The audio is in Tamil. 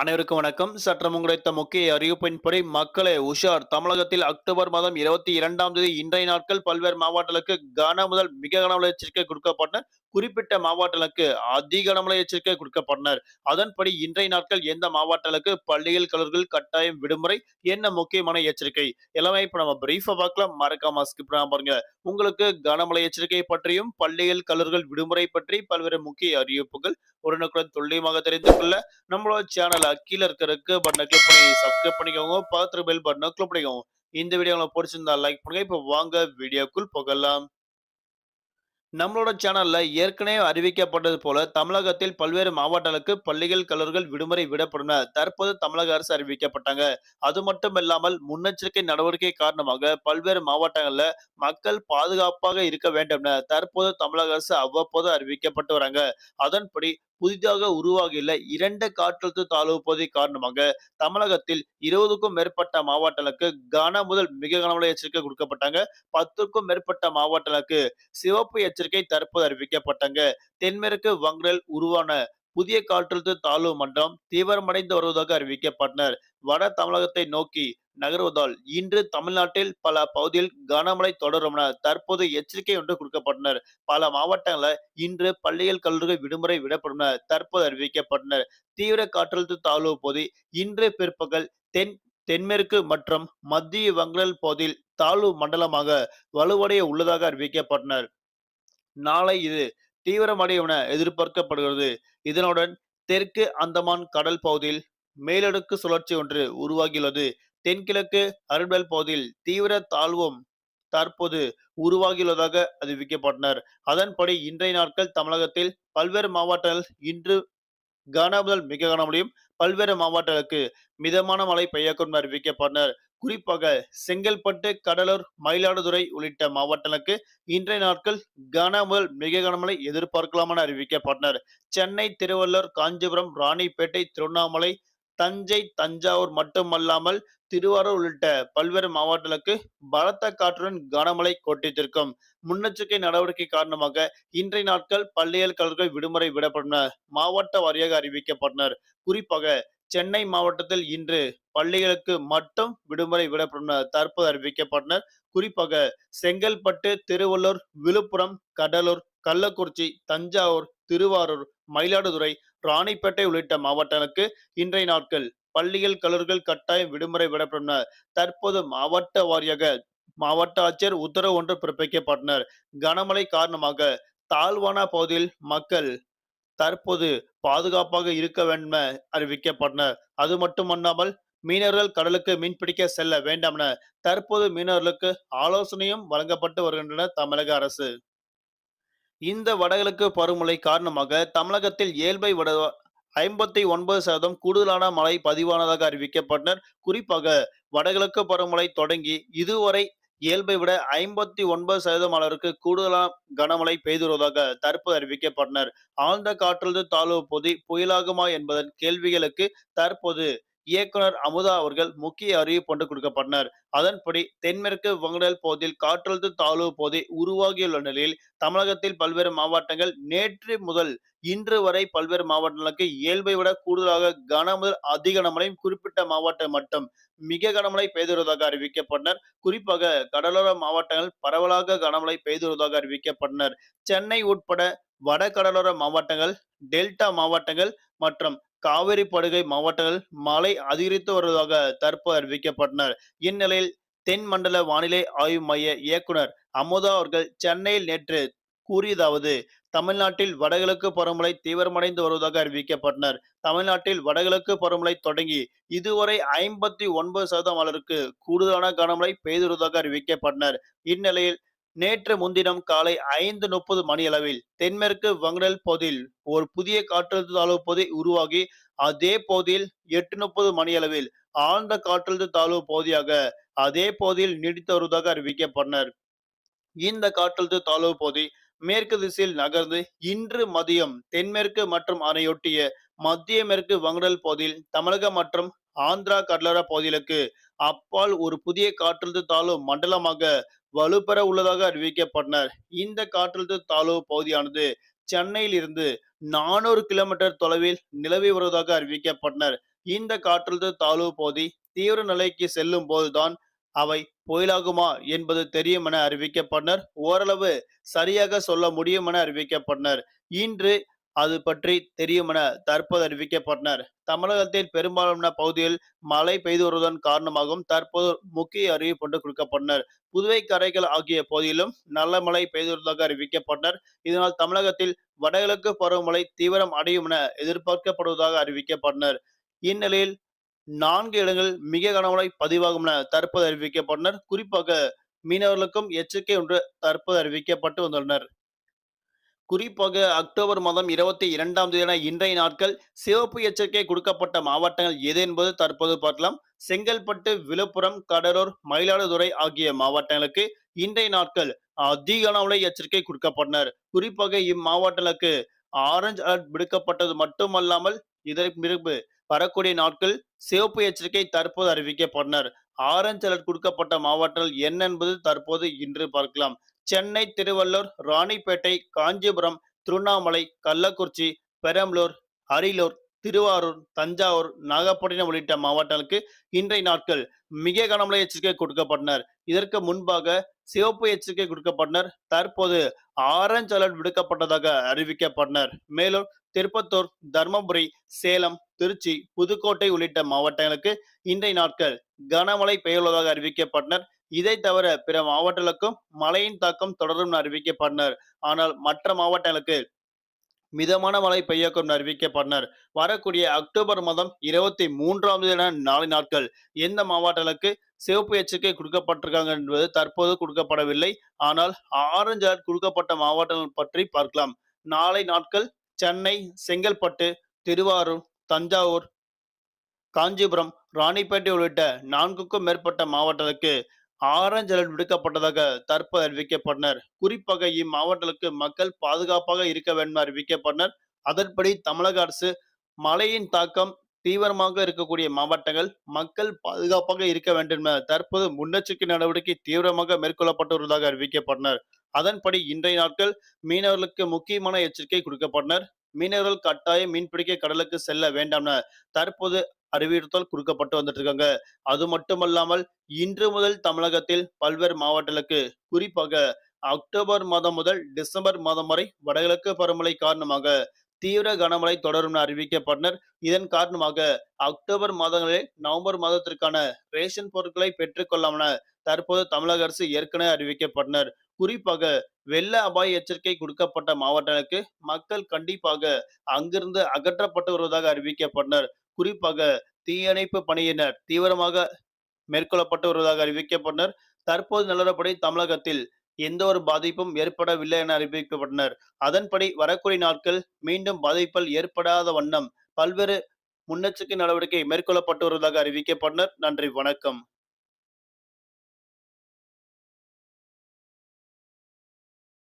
அனைவருக்கும் வணக்கம். சற்றம் கிடைத்த முக்கிய அறிவிப்பின்படி மக்களே உஷார். தமிழகத்தில் அக்டோபர் மாதம் இருபத்தி இரண்டாம் தேதி இன்றைய நாட்கள் பல்வேறு மாவட்டங்களுக்கு கன முதல் மிக கனமழை எச்சரிக்கை கொடுக்கப்பட்டனர் குறிப்பிட்ட மாவட்டங்களுக்கு அதி கனமழை எச்சரிக்கை கொடுக்கப்பட்டனர். அதன்படி இன்றைய நாட்கள் எந்த மாவட்டங்களுக்கு பள்ளிகள் கலர்கள் கட்டாயம் விடுமுறை என்ன முக்கியமான எச்சரிக்கை? எல்லாமே இப்ப நம்ம பிரீஃபா பார்க்கலாம். மறக்காம ஸ்கிப் பாருங்க. உங்களுக்கு கனமழை எச்சரிக்கை பற்றியும் பள்ளிகள் கலர்கள் விடுமுறை பற்றி பல்வேறு முக்கிய அறிவிப்புகள் உடனுக்குடன் துல்லியமாக தெரிந்து கொள்ள நம்மளோட சேனல் கீழே இருக்கிறதுக்கு பட்டனை கிளிக் பண்ணி சப்ஸ்கிரைப் பண்ணிக்கோங்க. பார்த்துட்டு பெல் பட்டனை கிளிக் பண்ணிக்கோங்க. இந்த வீடியோ உங்களுக்கு பிடிச்சிருந்தா லைக் பண்ணுங்க. இப்போ வாங்க வீடியோக்குள் போகலாம். நம்மளோட சேனல்ல ஏற்கனவே அறிவிக்கப்பட்டது போல தமிழகத்தில் பல்வேறு மாவட்டங்களுக்கு பள்ளிகள் கல்லூரிகள் விடுமுறை விடப்படும் தற்போது தமிழக அரசு அறிவிக்கப்பட்டாங்க. அது மட்டும் இல்லாமல் முன்னெச்சரிக்கை நடவடிக்கை காரணமாக பல்வேறு மாவட்டங்கள்ல மக்கள் பாதுகாப்பாக இருக்க வேண்டும் தற்போது தமிழக அரசு அவ்வப்போது அறிவிக்கப்பட்டு வராங்க. அதன்படி புதிதாக உருவாகியுள்ள இரண்டு காற்றழுத்த தாழ்வு பகுதி காரணமாக தமிழகத்தில் இருபதுக்கும் மேற்பட்ட மாவட்டங்களுக்கு கன முதல் மிக கனமழை எச்சரிக்கை கொடுக்கப்பட்டாங்க. பத்துக்கும் மேற்பட்ட மாவட்டங்களுக்கு சிவப்பு எச்சரிக்கை தற்போது அறிவிக்கப்பட்டாங்க. தென்மேற்கு வங்கடல் உருவான புதிய காற்றழுத்த தாழ்வு மண்டலம் தீவிரமடைந்து வருவதாக அறிவிக்கப்பட்டனர். வட தமிழகத்தை நோக்கி நகர்வதால் இன்று தமிழ்நாட்டில் பல பகுதியில் கனமழை தொடரும் என தற்போது எச்சரிக்கை ஒன்று கொடுக்கப்பட்டனர். பல மாவட்டங்களில் இன்று பள்ளிகள் கல்லூரிகள் விடுமுறை விடப்படும் என தற்போது அறிவிக்கப்பட்டனர். தீவிர காற்றழுத்த தாழ்வு போது இன்று பிற்பகல் தென் தென்மேற்கு மற்றும் மத்திய வங்கடல் பகுதியில் தாழ்வு மண்டலமாக வலுவடைய உள்ளதாக அறிவிக்கப்பட்டனர். நாளை இது தீவிரமடையும் என எதிர்பார்க்கப்படுகிறது. இதனுடன் தெற்கு அந்தமான் கடல் பகுதியில் மேலடுக்கு சுழற்சி ஒன்று உருவாகியுள்ளது. தென்கிழக்கு அரபிக்கடல் பகுதியில் தீவிர தாழ்வும் தற்போது உருவாகியுள்ளதாக அறிவிக்கப்பட்டனர். அதன்படி இன்றைய நாட்கள் தமிழகத்தில் பல்வேறு மாவட்டங்கள் இன்று கன முதல் மிக கனமழையும் பல்வேறு மாவட்டங்களுக்கு மிதமான மழை பெய்யக்கூடும் அறிவிக்கப்பட்டனர். குறிப்பாக செங்கல்பட்டு கடலூர் மயிலாடுதுறை உள்ளிட்ட மாவட்டங்களுக்கு இன்றைய நாட்கள் கன முதல் மிக கனமழை எதிர்பார்க்கலாம் என அறிவிக்கப்பட்டனர். சென்னை திருவள்ளூர் காஞ்சிபுரம் ராணிப்பேட்டை திருவண்ணாமலை தஞ்சை தஞ்சாவூர் மட்டுமல்லாமல் திருவாரூர் உள்ளிட்ட பல்வேறு மாவட்டங்களுக்கு பலத்த காற்றுடன் கனமழை கொட்டித்திருக்கும். முன்னெச்சரிக்கை நடவடிக்கை காரணமாக இன்றைய நாட்கள் பள்ளியல் கல்லூரிகள் விடுமுறை விடப்பட்டனர் மாவட்ட வாரியாக அறிவிக்கப்பட்டனர். குறிப்பாக சென்னை மாவட்டத்தில் இன்று பள்ளிகளுக்கு மட்டும் விடுமுறை விடப்படும் தற்போது அறிவிக்கப்பட்டனர். குறிப்பாக செங்கல்பட்டு திருவள்ளூர் விழுப்புரம் கடலூர் கள்ளக்குறிச்சி தஞ்சாவூர் திருவாரூர் மயிலாடுதுறை ராணிப்பேட்டை உள்ளிட்ட மாவட்டங்களுக்கு இன்றைய நாட்கள் பள்ளிகள் கல்லூரிகள் கட்டாயம் விடுமுறை விடப்படும் தற்போது மாவட்ட வாரியாக மாவட்ட ஆட்சியர் உத்தரவு ஒன்று பிறப்பிக்கப்பட்டனர். கனமழை காரணமாக தாழ்வான பகுதியில் மக்கள் தற்போது பாதுகாப்பாக இருக்க வேண்டும் என அறிவிக்கப்பட்டனர். அது மட்டுமல்லாமல் மீனவர்கள் கடலுக்கு மீன்பிடிக்க செல்ல வேண்டாம் என தற்போது மீனவர்களுக்கு ஆலோசனையும் வழங்கப்பட்டு வருகின்றன தமிழக அரசு. இந்த வடகிழக்கு பருவமழை காரணமாக தமிழகத்தில் இயல்பை விட ஐம்பத்தி ஒன்பது சதம் கூடுதலான மழை பதிவானதாக அறிவிக்கப்பட்டனர். குறிப்பாக வடகிழக்கு பருவமழை தொடங்கி இதுவரை இயல்பை விட ஐம்பத்தி ஒன்பது சதவீதம் அளவிற்கு கூடுதலான கனமழை பெய்து வருவதாக தற்போது அறிவிக்கப்பட்டனர். ஆழ்ந்த காற்றழுத்த தாழ்வு பகுதி புயலாகுமா என்பதன் கேள்விகளுக்கு தற்போது இயக்குனர் அமுதா அவர்கள் முக்கிய அறிவிப்பு ஒன்று கொடுக்கப்பட்டனர். அதன்படி தென்மேற்கு வங்கடல் பகுதியில் காற்றழுத்த தாழ்வு பகுதி உருவாகியுள்ள நிலையில் தமிழகத்தில் பல்வேறு மாவட்டங்கள் நேற்று முதல் இன்று வரை பல்வேறு மாவட்டங்களுக்கு இயல்பை விட கூடுதலாக கனமுதல் அதிக கனமழையும் குறிப்பிட்ட மாவட்டம் மட்டும் மிக கனமழை பெய்து அறிவிக்கப்பட்டனர். குறிப்பாக கடலோர மாவட்டங்கள் பரவலாக கனமழை பெய்துவதாக அறிவிக்கப்பட்டனர். சென்னை உட்பட வட கடலோர மாவட்டங்கள் டெல்டா மாவட்டங்கள் மற்றும் காவிரி படுகை மாவட்டங்கள் மழை அதிகரித்து வருவதாக தற்போது அறிவிக்கப்பட்டனர். இந்நிலையில் தென் மண்டல வானிலை ஆய்வு மைய இயக்குனர் அமுதா அவர்கள் சென்னையில் நேற்று கூறியதாவது தமிழ்நாட்டில் வடகிழக்கு பருவமழை தீவிரமடைந்து வருவதாக அறிவிக்கப்பட்டனர். தமிழ்நாட்டில் வடகிழக்கு பருவமழை தொடங்கி இதுவரை ஐம்பத்தி ஒன்பது சதவீதம் அளவிற்கு கூடுதலான கனமழை பெய்து வருவதாக அறிவிக்கப்பட்டனர். இந்நிலையில் நேற்று முன்தினம் காலை ஐந்து முப்பது மணியளவில் தென்மேற்கு வங்கடல் பகுதியில் ஒரு புதிய காற்றழுத்த தாழ்வு பகுதி உருவாகி அதே பகுதியில் எட்டு முப்பது மணியளவில் ஆழ்ந்த காற்றழுத்த தாழ்வு பகுதியாக அதே பகுதியில் நீடித்து வருவதாக அறிவிக்கப்பட்டனர். இந்த காற்றழுத்த தாழ்வு பகுதி மேற்கு திசையில் நகர்ந்து இன்று மதியம் தென்மேற்கு மற்றும் அதனையொட்டிய மத்திய மேற்கு வங்கடல் பகுதியில் தமிழகம் மற்றும் ஆந்திரா கடலோர பகுதிகளுக்கு அப்பால் ஒரு புதிய காற்றழுத்த தாழ்வு மண்டலமாக வலுப்பெற உள்ளதாக அறிவிக்கப்பட்டனர். இந்த காற்றழுத்த தாழ்வு பகுதியானது சென்னையில் இருந்து நானூறு கிலோமீட்டர் தொலைவில் நிலவி வருவதாக அறிவிக்கப்பட்டனர். இந்த காற்றழுத்த தாழ்வு பகுதி தீவிர நிலைக்கு செல்லும் போதுதான் அவை புயலாகுமா என்பது தெரியும் என அறிவிக்கப்பட்டனர். ஓரளவு சரியாக சொல்ல முடியும் என அறிவிக்கப்பட்டனர். இன்று அது பற்றி தெரியும் என தற்போது அறிவிக்கப்பட்டனர். தமிழகத்தில் பெரும்பாலான பகுதியில் மழை பெய்து வருவதன் காரணமாகவும் தற்போது முக்கிய அறிவிப்பு ஒன்று கொடுக்கப்பட்டனர். புதுவை கரைகள் ஆகிய பகுதியிலும் நல்ல மழை பெய்து வருவதாக அறிவிக்கப்பட்டனர். இதனால் தமிழகத்தில் வடகிழக்கு பருவமழை தீவிரம் அடையும் என எதிர்பார்க்கப்படுவதாக அறிவிக்கப்பட்டனர். இந்நிலையில் நான்கு இடங்களில் மிக கனமழை பதிவாகும் என தற்போது அறிவிக்கப்பட்டனர். குறிப்பாக மீனவர்களுக்கும் எச்சரிக்கை ஒன்று தற்போது அறிவிக்கப்பட்டு வந்துள்ளனர். குறிப்பாக அக்டோபர் மாதம் இருபத்தி இரண்டாம் தேதியான இன்றைய நாட்கள் சிவப்பு எச்சரிக்கை கொடுக்கப்பட்ட மாவட்டங்கள் எது என்பது தற்போது பார்க்கலாம். செங்கல்பட்டு விழுப்புரம் கடலூர் மயிலாடுதுறை ஆகிய மாவட்டங்களுக்கு இன்றைய நாட்கள் அதிக அளவுல எச்சரிக்கை கொடுக்கப்பட்டனர். குறிப்பாக இம்மாவட்டங்களுக்கு ஆரஞ்சு அலர்ட் விடுக்கப்பட்டது மட்டுமல்லாமல் இதற்கு பிறகு வரக்கூடிய நாட்கள் சிவப்பு எச்சரிக்கை தற்போது அறிவிக்கப்பட்டனர். ஆரஞ்சு அலர்ட் கொடுக்கப்பட்ட மாவட்டங்கள் என்ன என்பது தற்போது இன்று பார்க்கலாம். சென்னை திருவள்ளூர் ராணிப்பேட்டை காஞ்சிபுரம் திருவண்ணாமலை கள்ளக்குறிச்சி பெரம்பலூர் அரியலூர் திருவாரூர் தஞ்சாவூர் நாகப்பட்டினம் உள்ளிட்ட மாவட்டங்களுக்கு இன்றைய நாட்கள் மிக கனமழை எச்சரிக்கை கொடுக்கப்பட்டனர். இதற்கு முன்பாக சிவப்பு எச்சரிக்கை கொடுக்கப்பட்டனர். தற்போது ஆரஞ்சு அலர்ட் விடுக்கப்பட்டதாக அறிவிக்கப்பட்டனர். மேலும் திருப்பத்தூர் தர்மபுரி சேலம் திருச்சி புதுக்கோட்டை உள்ளிட்ட மாவட்டங்களுக்கு இன்றைய நாட்கள் கனமழை பெய்யுள்ளதாக அறிவிக்கப்பட்டனர். இதை தவிர பிற மாவட்டங்களுக்கும் மழையின் தாக்கம் தொடரும் அறிவிக்கப்பட்டனர். ஆனால் மற்ற மாவட்டங்களுக்கு மிதமான மழை பெய்யக்கும் அறிவிக்கப்பட்டனர். வரக்கூடிய அக்டோபர் மாதம் இருபத்தி மூன்றாம் தேதி நாளை நாட்கள். எந்த மாவட்டங்களுக்கு சிவப்பு எச்சரிக்கை கொடுக்கப்பட்டிருக்காங்க என்பது தற்போது கொடுக்கப்படவில்லை. ஆனால் ஆரஞ்சு அலர்ட் கொடுக்கப்பட்ட மாவட்டங்கள் பற்றி பார்க்கலாம். நாளை நாட்கள் சென்னை செங்கல்பட்டு திருவாரூர் தஞ்சாவூர் காஞ்சிபுரம் ராணிப்பேட்டை உள்ளிட்ட நான்குக்கும் மேற்பட்ட மாவட்டங்களுக்கு ஆரஞ்சு அலர்ட் விடுக்கப்பட்டதாக தற்போது அறிவிக்கப்பட்டனர். குறிப்பாக இம்மாவட்டங்களுக்கு மக்கள் பாதுகாப்பாக இருக்க வேண்டும் அறிவிக்கப்பட்டனர். அதன்படி தமிழக அரசு மழையின் தாக்கம் தீவிரமாக இருக்கக்கூடிய மாவட்டங்கள் மக்கள் பாதுகாப்பாக இருக்க வேண்டும் என தற்போது முன்னெச்சரிக்கை நடவடிக்கை தீவிரமாக மேற்கொள்ளப்பட்டுள்ளதாக அறிவிக்கப்பட்டனர். அதன்படி இன்றைய நாட்கள் மீனவர்களுக்கு முக்கியமான எச்சரிக்கை கொடுக்கப்பட்டனர். மீனவர்கள் கட்டாயம் மீன்பிடிக்க கடலுக்கு செல்ல வேண்டாம் என தற்போது அறிவுறுத்தல் கொடுக்கப்பட்டு வந்துட்டு இருக்காங்க அது மட்டுமல்லாமல் இன்று முதல் தமிழகத்தில் பல்வேறு மாவட்டங்களுக்கு குறிப்பாக அக்டோபர் மாதம் முதல் டிசம்பர் மாதம் வரை வடகிழக்கு பருவமழை காரணமாக தீவிர கனமழை தொடரும் என அறிவிக்கப்பட்டனர். இதன் காரணமாக அக்டோபர் மாதங்களில் நவம்பர் மாதத்திற்கான ரேஷன் பொருட்களை பெற்றுக்கொள்ளாம தற்போது தமிழக அரசு ஏற்கனவே அறிவிக்கப்பட்டனர். குறிப்பாக வெள்ள அபாய எச்சரிக்கை கொடுக்கப்பட்ட மாவட்டங்களுக்கு மக்கள் கண்டிப்பாக அங்கிருந்து அகற்றப்பட்டு வருவதாக அறிவிக்கப்பட்டனர். குறிப்பாக தீயணைப்பு பணியினர் தீவிரமாக மேற்கொள்ளப்பட்டு வருவதாக அறிவிக்கப்பட்டனர். தற்போது நிலவரப்படி தமிழகத்தில் எந்த ஒரு பாதிப்பும் ஏற்படவில்லை என அறிவிக்கப்பட்டனர். அதன்படி வரக்கூடிய நாட்கள் மீண்டும் பாதிப்புகள் ஏற்படாத வண்ணம் பல்வேறு முன்னெச்சரிக்கை நடவடிக்கை மேற்கொள்ளப்பட்டு வருவதாக அறிவிக்கப்பட்டனர். நன்றி வணக்கம்.